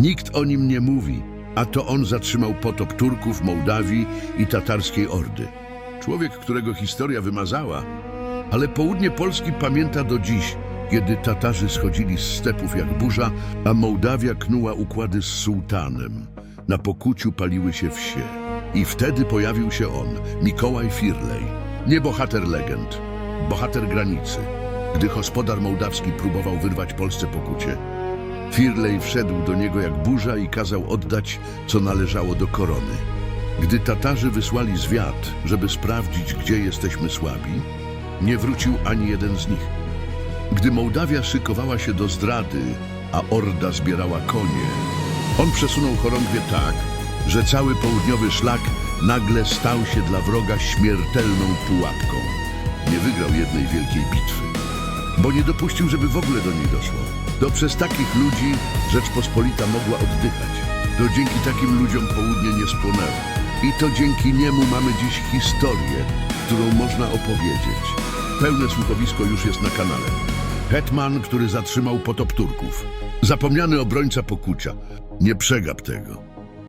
Nikt o nim nie mówi, a to on zatrzymał potop Turków, Mołdawii i tatarskiej Ordy. Człowiek, którego historia wymazała, ale południe Polski pamięta do dziś, kiedy Tatarzy schodzili z stepów jak burza, a Mołdawia knuła układy z sułtanem. Na pokuciu paliły się wsie. I wtedy pojawił się on, Mikołaj Firlej. Nie bohater legend, bohater granicy. Gdy gospodar mołdawski próbował wyrwać Polsce pokucie, Firlej wszedł do niego jak burza i kazał oddać, co należało do korony. Gdy Tatarzy wysłali zwiad, żeby sprawdzić, gdzie jesteśmy słabi, nie wrócił ani jeden z nich. Gdy Mołdawia szykowała się do zdrady, a Orda zbierała konie, on przesunął chorągwie tak, że cały południowy szlak nagle stał się dla wroga śmiertelną pułapką. Nie wygrał jednej wielkiej bitwy, bo nie dopuścił, żeby w ogóle do niej doszło. To przez takich ludzi Rzeczpospolita mogła oddychać. To dzięki takim ludziom południe nie spłonęło. I to dzięki niemu mamy dziś historię, którą można opowiedzieć. Pełne słuchowisko już jest na kanale. Hetman, który zatrzymał potop Turków. Zapomniany obrońca pokucia. Nie przegap tego.